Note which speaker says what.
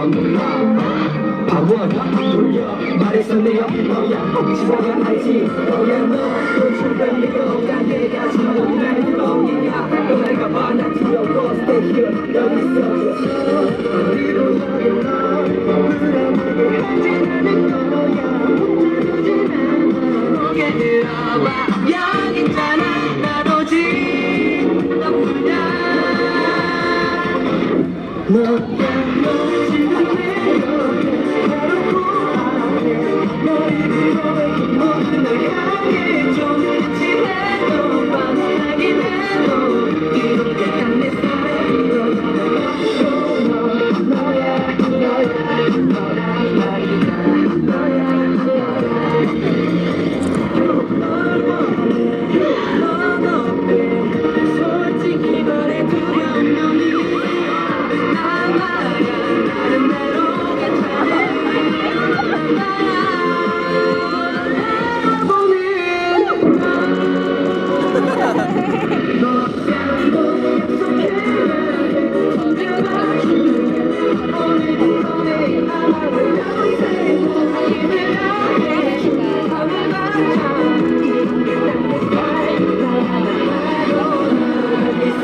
Speaker 1: 바보야 돌려 말해서 내 옆에 너야 보면 알지 너야 너또 출발이고 난 내가 지금 날 불러오니까 너 내가 봐난 두려워 stay here 여기 있어 어디로 가겠나
Speaker 2: 언제나는 거야 혼자 두진 않아 들어봐 여기 있 너